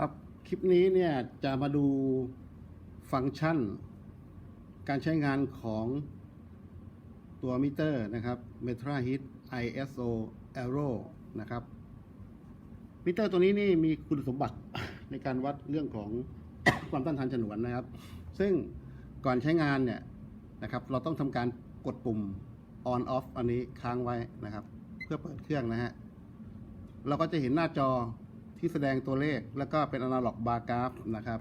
ครับคลิปนี้เนี่ยจะมาดูฟังก์ชัน การใช้งานของตัวมิเตอร์นะครับ Metra Hit ISO Aero นะครับ มิเตอร์ตัวนี้นี่มีคุณสมบัติในการวัดเรื่องของความต้านทานฉนวนนะครับ ซึ่งก่อนใช้งานเนี่ยนะครับ เราต้องทำการกดปุ่ม on off อันนี้ค้างไว้นะครับ เพื่อเปิดเครื่องนะฮะ เราก็จะเห็นหน้าจอ ที่แสดงตัวเลขแล้วก็เป็น analog bar graph นะครับ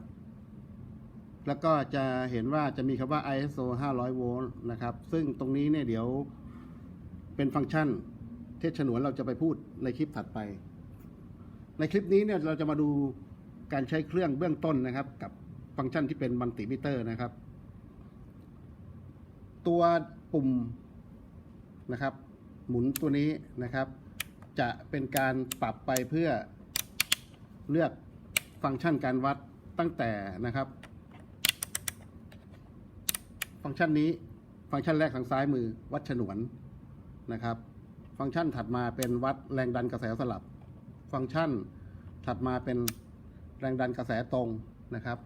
แล้วก็จะเห็นว่าจะมีคำว่า ISO 500 โวลต์นะครับ ซึ่งตรงนี้เนี่ยเดี๋ยวเป็นฟังก์ชันเทศฉนวนเราจะไปพูดในคลิปถัดไป ในคลิปนี้เนี่ยเราจะมาดูการใช้เครื่องเบื้องต้นนะครับ กับฟังก์ชันที่เป็นมัลติมิเตอร์นะครับ ตัวปุ่มนะครับ หมุนตัวนี้นะครับ จะเป็นการปรับไปเพื่อ เลือกฟังก์ชันการวัดตั้งแต่นะครับ ฟังก์ชันนี้ฟังก์ชันแรกทางซ้ายมือวัดฉนวนนะครับ ฟังก์ชันถัดมาเป็นวัดแรงดันกระแสสลับ ฟังก์ชันถัดมาเป็นแรงดันกระแสตรงนะครับ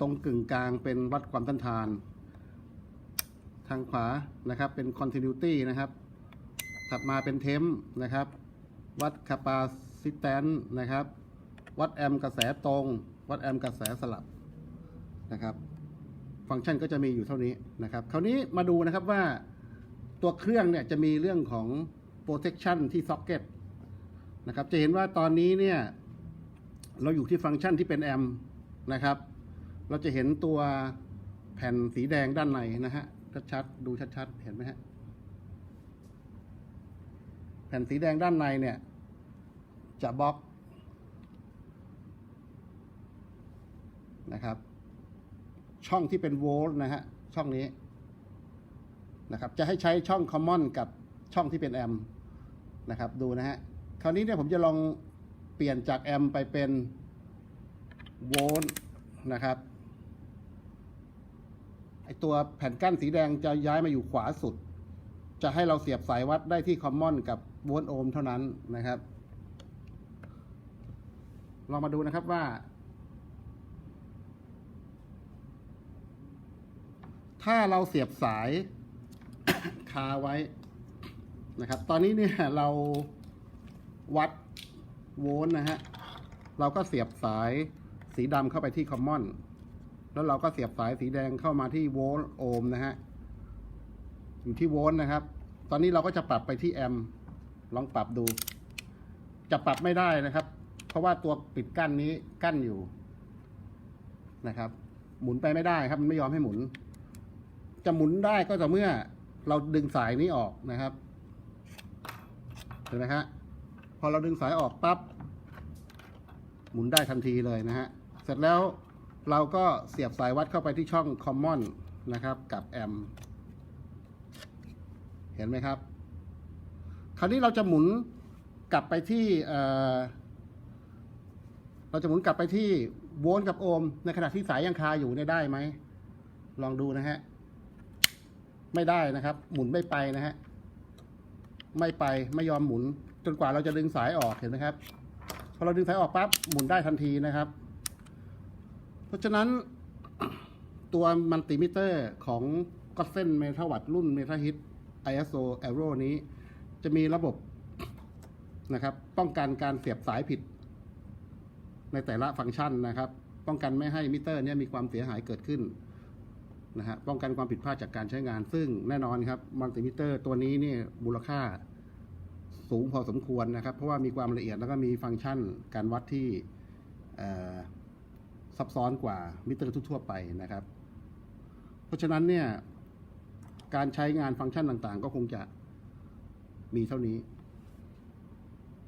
ตรงกึ่งกลางเป็นวัดความต้านทาน ทางขวานะครับเป็น continuity นะครับ ถัดมาเป็นเทมนะครับ วัด capacitance นะครับ วัดแอมป์กระแสตรง วัดแอมป์กระแสสลับนะครับ ฟังก์ชันก็จะมีอยู่เท่านี้นะครับ คราวนี้มาดูนะครับว่าตัวเครื่องเนี่ยจะมีเรื่องของ protection ที่ socket นะครับ จะเห็นว่าตอนนี้เนี่ยเราอยู่ที่ฟังก์ชันที่เป็นแอมป์นะครับ เราจะเห็นตัวแผ่นสีแดงด้านในนะฮะชัดๆดูชัดๆเห็นไหมฮะแผ่นสีแดงด้านในเนี่ย จะบล็อก นะครับ ช่องที่เป็นโวลต์นะฮะช่องนี้นะครับ จะให้ใช้ช่อง common กับช่องที่เป็นแอมป์นะครับ ดูนะฮะคราวนี้เนี่ยผมจะลองเปลี่ยนจากแอมป์ไปเป็นโวลต์นะครับไอตัวแผ่นกั้นสีแดงจะย้ายมาอยู่ขวาสุด จะให้เราเสียบสายวัดได้ที่คอมมอนกับโวลต์โอห์มเท่านั้นนะครับ ลองมาดูนะครับว่า ถ้าเราเสียบสาย คาไว้นะครับ ตอนนี้เนี่ยเราวัดโวลต์นะฮะ เราก็เสียบสายสีดำเข้าไปที่คอมมอน แล้วเราก็เสียบสายสีแดงเข้ามาที่โวลต์โอห์มนะฮะ อยู่ที่โวลต์นะครับ ตอนนี้เราก็จะปรับไปที่แอมป์ลองปรับดู จะปรับไม่ได้นะครับ เพราะว่าตัวปิดกั้นนี้กั้นอยู่นะครับ หมุนไปไม่ได้ครับ มันไม่ยอมให้หมุน จะหมุนได้ก็ต่อเมื่อเราดึงสายนี้ออกนะครับ เห็นไหมครับพอเราดึงสายออกปั๊บหมุนได้ทันทีเลยนะฮะ เสร็จแล้วเราก็เสียบสายวัดเข้าไปที่ช่อง Common นะครับ กับแอมเห็นไหมครับ คราวนี้เราจะหมุนกลับไปที่เอ่อเราจะหมุนกลับไปที่โวลต์กับโอห์มในขณะที่สายยังคาอยู่เนี่ยได้ไหม ลองดูนะฮะ ไม่ได้นะครับ หมุนไม่ไปนะฮะไม่ไปไม่ยอมหมุน จนกว่าเราจะดึงสายออกเห็นไหมครับพอเราดึงสายออกปั๊บหมุนได้ทันทีนะครับ เพราะฉะนั้นตัวมัลติมิเตอร์ของก็เส้นเมทาวัตรุ่นเมทาฮิต ISO Aero นี้ จะมีระบบนะครับ ป้องกันการเสียบสายผิด ในแต่ละฟังก์ชันนะครับ ป้องกันไม่ให้มิเตอร์เนี้มีความเสียหายเกิดขึ้น นะฮะป้องกันความผิดพลาดจากการใช้งาน ซึ่งแน่นอนครับมัลติมิเตอร์ตัวนี้เนี่ยมูลค่าสูงพอสมควรนะครับ เพราะว่ามีความละเอียดแล้วก็มีฟังก์ชันการวัดที่ซับซ้อนกว่ามิเตอร์ทั่วไปนะครับ เพราะฉะนั้นเนี่ยการใช้งานฟังก์ชันต่างๆ ก็คงจะมีเท่านี้